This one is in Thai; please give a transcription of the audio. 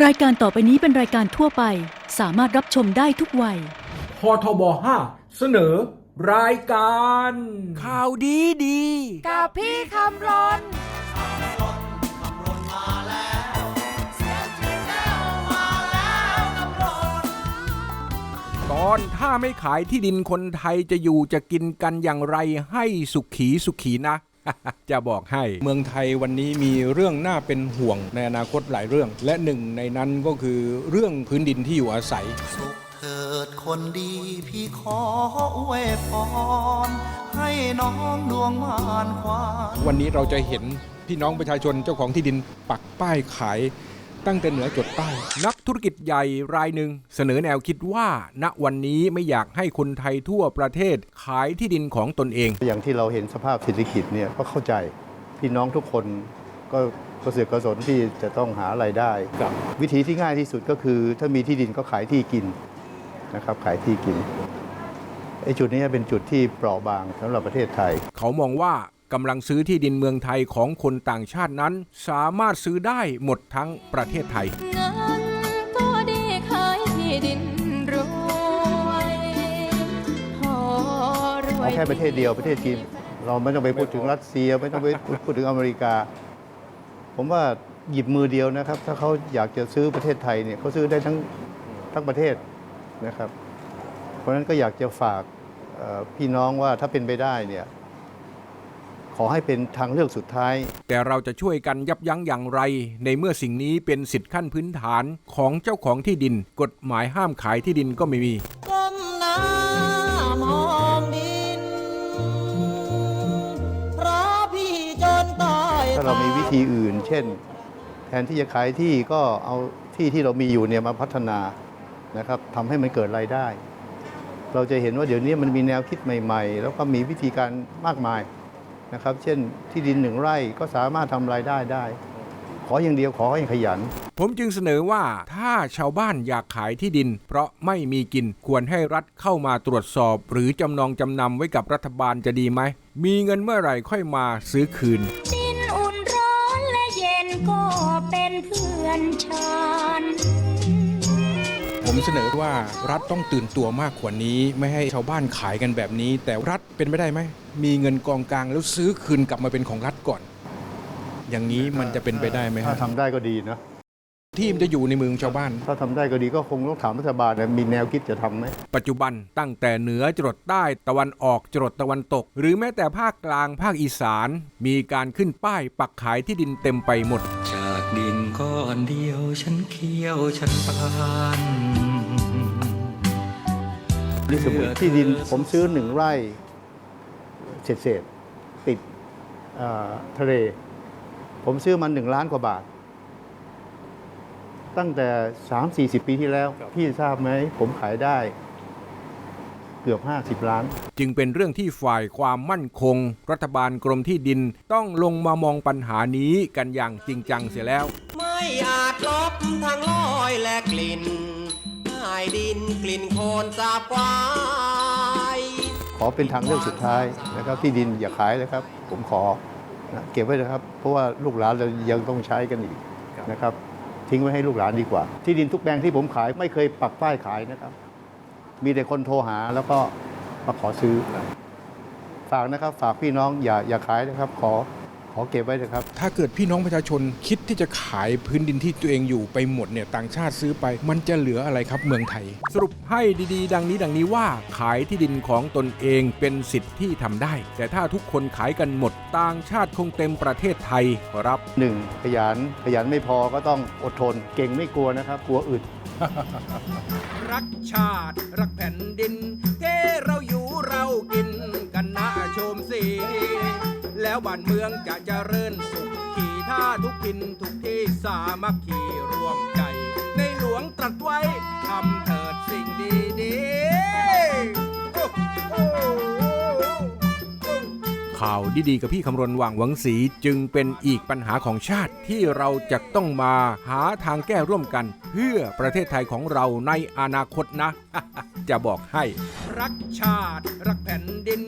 รายการต่อไปนี้เป็นรายการทั่วไป สามารถรับชมได้ทุกวัย พทบ5เสนอ รายการ ข่าวดีดี กับพี่คำรนตอนถ้าไม่ขายที่ดินคนไทยจะอยู่จะกินกันอย่างไรให้สุขีสุขีนะ จะบอกให้ เมืองไทยวันนี้มีเรื่องน่าเป็นห่วงในอนาคตหลายเรื่อง และหนึ่งในนั้นก็คือเรื่องพื้นดินที่อยู่อาศัย สุขเถิดคนดีพี่ขออวยพรให้น้องดวงมานควานวันนี้เราจะเห็นพี่น้องประชาชนเจ้าของที่ดินปักป้ายขาย ตั้งแต่เหนือจดใต้ นักธุรกิจใหญ่รายหนึ่งเสนอแนวคิดว่า ณวันนี้ไม่อยากให้คนไทยทั่วประเทศขายที่ดินของตนเอง อย่างที่เราเห็นสภาพเศรษฐกิจเนี่ยก็เข้าใจพี่น้องทุกคนก็กระเสือกกระสนที่จะต้องหาไรายได้ วิธีที่ง่ายที่สุดก็คือ ถ้ามีที่ดินก็ขายที่กินนะครับขายที่กินไอ้จุดนี้เป็นจุดที่เปราะบางสำหรับประเทศไทย เขามองว่า กำลังซื้อที่ดินเมืองไทยของคนต่างชาตินั้น สามารถซื้อได้หมดทั้งประเทศไทยเงินก็ดีขายที่ดินรวยพอรวยเอาแค่ประเทศเดียวประเทศจีน เราไม่ต้องไปพูดถึงรัสเซีย ไม่ต้องไปพูดถึงอเมริกา ผมว่าหยิบมือเดียวนะครับ ถ้าเขาอยากจะซื้อประเทศไทยเนี่ยเขาซื้อได้ทั้งทั้งประเทศนะครับ เพราะฉะนั้นก็อยากจะฝากเอ่อพี่น้องว่าถ้าเป็นไปได้เนี่ยข อให้เป็นทางเลือกสุดท้าย แต่เราจะช่วยกันยับยั้งอย่างไร ในเมื่อสิ่งนี้เป็นสิทธิขั้นพื้นฐานของเจ้าของที่ดิน กฎหมายห้ามขายที่ดินก็ไม่มีก้มหน้ามองดินเพราะพี่จนตายถ้าเรามีวิธีอื่น เช่น แทนที่จะขายที่ก็เอาที่ที่เรามีอยู่เนี่ยมาพัฒนานะครับทำให้มันเกิดรายได้ เราจะเห็นว่าเดี๋ยวนี้มันมีแนวคิดใหม่ ๆ แล้วก็มีวิธีการมากมาย นะครับ เช่นที่ดินหนึ่งไร่ก็สามารถทำรายได้ได้ ขออย่างเดียวขอให้ขยัน ผมจึงเสนอว่าถ้าชาวบ้านอยากขายที่ดิน เพราะไม่มีกินควรให้รัฐเข้ามาตรวจสอบ หรือจำนองจำนำไว้กับรัฐบาลจะดีไหม มีเงินเมื่อไหร่ค่อยมาซื้อคืนดินอุ่นร้อนและเย็นก็เป็นเพื่อนฉัน ผมเสนอว่ารัฐต้องตื่นตัวมากกว่านี้ ไม่ให้ชาวบ้านขายกันแบบนี้ แต่รัฐเป็นไม่ได้ไหมมีเงินกองกลางแล้วซื้อคืนกลับมาเป็นของรัฐก่อน อย่างนี้มันจะเป็นไปได้ไหมถ้าฮะทำได้ก็ดีนะที่มันจะอยู่ในมือของชาวบ้าน ถ้าทำได้ก็ดีก็คงต้องถามรัฐบาลนะมีแนวคิดจะทำไหม ปัจจุบันตั้งแต่เหนือจรดใต้ตะวันออกจรดตะวันตก หรือแม้แต่ภาคกลางภาคอีสาน มีการขึ้นป้ายปักขายที่ดินเต็มไปหมดจาก ดินก้อนเดียวฉันเคี้ยวฉันปานนี่สมมติที่ดินผมซื้อหนึ่งไร่เศษเศษๆติดอ่าทะเล ผมซื้อมันหนึ่งล้านกว่าบาท ตั้งแต่ 3 4 0 ปีที่แล้ว พี่ทราบไหม ผมขายได้ เกือบ 50 ล้าน จึงเป็นเรื่องที่ฝ่ายความมั่นคง รัฐบาลกรมที่ดินต้องลงมามองปัญหานี้กันอย่างจริงจังเสียแล้ว ไม่อาจลบทางลอยและกลิ่นหายดินกลิ่นโคลนสาบควายขอเป็นทางเลือกสุดท้ายนะครับ ที่ดินอย่าขายเลยครับ ผมขอนะเก็บไว้นะครับ เพราะว่าลูกหลานเรายังต้องใช้กันอีกนะครับ ทิ้งไว้ให้ลูกหลานดีกว่า ที่ดินทุกแปลงที่ผมขายไม่เคยปักป้ายขายนะครับ มีแต่คนโทรหาแล้วก็มาขอซื้อ ฝากนะครับ ฝากพี่น้องอย่าอย่าขายนะครับ ขอขอเก็บไว้นะครับ ถ้าเกิดพี่น้องประชาชนคิดที่จะขายพื้นดินที่ตัวเองอยู่ไปหมดเนี่ยต่างชาติซื้อไป มันจะเหลืออะไรครับเมืองไทย สรุปให้ดีๆ ดังนี้ดังนี้ว่าขายที่ดินของตนเองเป็นสิทธิ์ที่ทำได้ แต่ถ้าทุกคนขายกันหมด ต่างชาติคงเต็มประเทศไทยครับ หนึ่งขยันขยันไม่พอก็ต้องอดทน เก่งไม่กลัวนะครับ กลัวอึด รักชาติรักแผ่นดินเท่เราอยู่เรากินกันนะชมสี แล้วบ้านเมืองจะเจริญสุขขี่ท่าทุกทินทุกที่สามัคคีรวมใจ ในหลวงตรัสไว้ทำ ข่าวดีๆกับพี่คำรณว่างหวังสีจึงเป็นอีกปัญหาของชาติที่เราจะต้องมาหาทางแก้ร่วมกัน เพื่อประเทศไทยของเราในอนาคตนะ จะบอกให้ รักชาติ รักแผ่นดิน